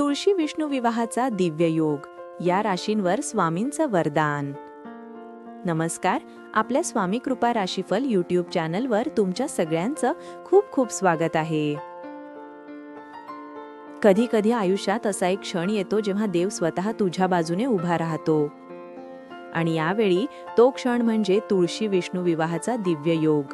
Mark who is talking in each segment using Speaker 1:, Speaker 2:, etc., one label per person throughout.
Speaker 1: तुळशी विष्णू विवाहाचा दिव्य योग. या राशींवर स्वामींचं वरदान. नमस्कार. आपल्या स्वामी कृपा राशीफल यूट्यूब चॅनलवर तुमच्या सगळ्यांचं खूप खूप स्वागत आहे. कधी कधी आयुष्यात असा एक क्षण येतो जेव्हा देव स्वतः तुझ्या बाजूने उभा राहतो. आणि यावेळी तो क्षण म्हणजे तुळशी विष्णू विवाहाचा दिव्य योग.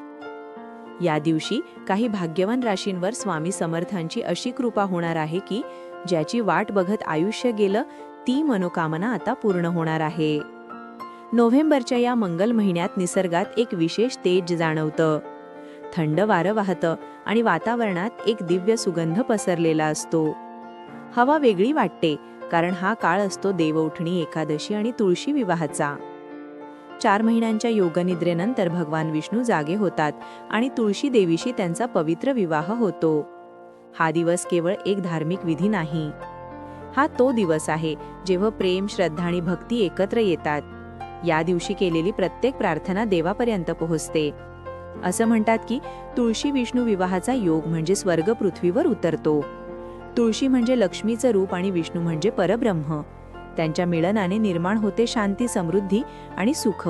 Speaker 1: या दिवशी काही भाग्यवान राशींवर स्वामी समर्थांची अशी कृपा होणार आहे की ज्याची वाट बघत आयुष्य गेलं ती मनोकामना आता पूर्ण होणार आहे. नोव्हेंबरच्या या मंगल महिन्यात निसर्गात एक विशेष तेज जाणवतं. थंड वारं वाहतं आणि वातावरणात एक दिव्य सुगंध पसरलेला असतो. हवा वेगळी वाटते कारण हा काळ असतो देवउठणी एकादशी आणि तुळशी विवाहाचा. चार महिन्यांच्या योगनिद्रेनंतर भगवान विष्णू जागे होतात आणि तुळशी देवीशी त्यांचा पवित्र विवाह होतो. हा दिवस केवळ एक धार्मिक विधी नाही. हा तो दिवस आहे जेव्हा प्रेम श्रद्धा आणि भक्ती एकत्र येतात. या दिवशी केलेली प्रत्येक प्रार्थना देवापर्यंत पोहोचते. असं म्हणतात की तुळशी विष्णू विवाहाचा योग म्हणजे स्वर्ग पृथ्वीवर उतरतो. तुळशी म्हणजे लक्ष्मीचं रूप आणि विष्णू म्हणजे परब्रह्म. त्यांच्या मिलनाने निर्माण होते शांती समृद्धी आणि सुख.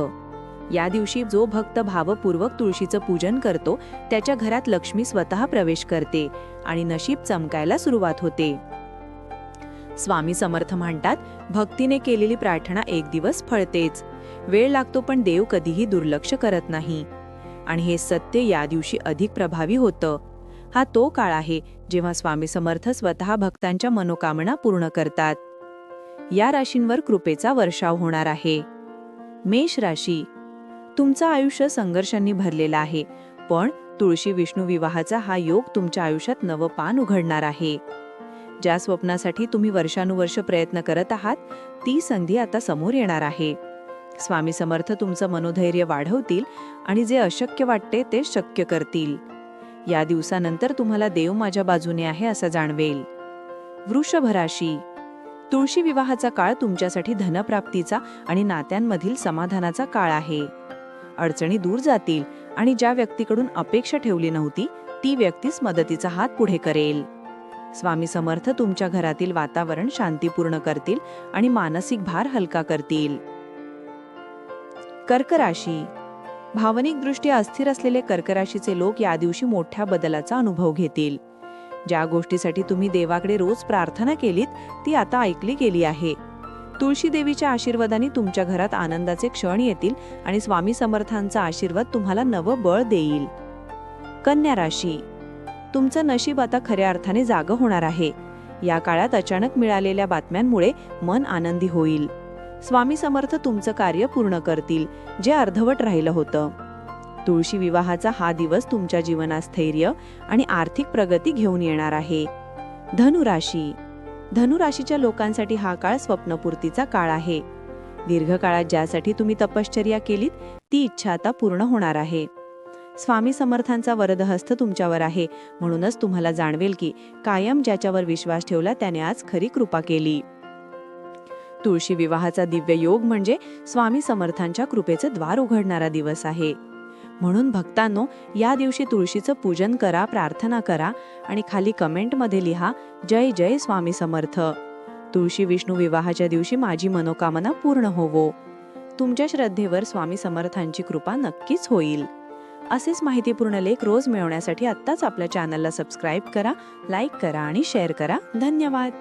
Speaker 1: या दिवशी जो भक्त भावपूर्वक तुळशीचं पूजन करतो त्याच्या घरात लक्ष्मी स्वतः प्रवेश करते आणि नशीब चमकायला सुरुवात होते. स्वामी समर्थ म्हणतात भक्तीने केलेली प्रार्थना एक दिवस फळतेच. वेळ लागतो पण देव कधीही दुर्लक्ष करत नाही. आणि हे सत्य या दिवशी अधिक प्रभावी होतं. हा तो काळ आहे जेव्हा स्वामी समर्थ स्वतः भक्तांच्या मनोकामना पूर्ण करतात. या राशींवर कृपेचा वर्षाव होणार आहे. मेष राशी तुमचं आयुष्य संघर्षांनी भरलेलं आहे. पण तुळशी विष्णू विवाहाचा हा योग तुमच्या आयुष्यात नवं पान उघडणार आहे. ज्या स्वप्नासाठी तुम्ही वर्षानुवर्ष प्रयत्न करत आहात ती संधी आता समोर येणार आहे. स्वामी समर्थ तुमचं मनोधैर्य वाढवतील आणि जे अशक्य वाटते ते शक्य करतील. या दिवसानंतर तुम्हाला देव माझ्या बाजूने आहे असं जाणवेल. वृषभ राशी तुळशी विवाहाचा काळ तुमच्यासाठी धनप्राप्तीचा आणि नात्यांमधील समाधानाचा काळ आहे. अडचणी दूर जातील आणि ज्या व्यक्तीकडून अपेक्षा ठेवली नव्हती ती व्यक्तीच मदतीचा हात पुढे करेल. स्वामी समर्थ तुमच्या घरातील वातावरण शांतीपूर्ण करतील आणि मानसिक भार हलका करतील. कर्क राशी भावनिकदृष्ट्या अस्थिर असलेले कर्क राशीचे लोक या दिवशी मोठ्या बदलाचा अनुभव घेतील. ज्या गोष्टीसाठी तुम्ही देवाकडे रोज प्रार्थना केलीत ती आता ऐकली गेली आहे. तुळशी देवीच्या आशीर्वादाने तुमच्या घरात आनंदाचे क्षण येतील आणि स्वामी समर्थांचा आशीर्वाद तुम्हाला नवं बळ देईल. कन्या राशी. तुमचं नशीब आता खऱ्या अर्थाने जागं होणार आहे. या काळात अचानक मिळालेल्या बातम्यांमुळे मन आनंदी होईल. स्वामी समर्थ तुमचं कार्य पूर्ण करतील जे अर्धवट राहिलं होतं. तुळशी विवाहाचा हा दिवस तुमच्या जीवनात स्थैर्य आणि आर्थिक प्रगती घेऊन येणार आहे. धनुराशी धनुराशीच्या लोकांसाठी हा काळ स्वप्नपूर्तीचा काळ आहे. दीर्घकाळात ज्यासाठी तुम्ही तपश्चर्या केलीत ती इच्छा आता पूर्ण होणार आहे. स्वामी समर्थांचा वरदहस्त तुमच्यावर आहे. म्हणूनच तुम्हाला जाणवेल की कायम ज्याच्यावर विश्वास ठेवला त्याने आज खरी कृपा केली. तुळशी विवाहाचा दिव्य योग म्हणजे स्वामी समर्थांच्या कृपेचं द्वार उघडणारा दिवस आहे. म्हणून भक्तांनो या दिवशी तुळशीचं पूजन करा प्रार्थना करा आणि खाली कमेंटमध्ये लिहा जय जय स्वामी समर्थ. तुळशी विष्णू विवाहाच्या दिवशी माझी मनोकामना पूर्ण होवो. तुमच्या श्रद्धेवर स्वामी समर्थांची कृपा नक्कीच होईल. असेच माहितीपूर्ण लेख रोज मिळवण्यासाठी आत्ताच आपल्या चॅनलला सबस्क्राईब करा लाईक करा आणि शेअर करा. धन्यवाद!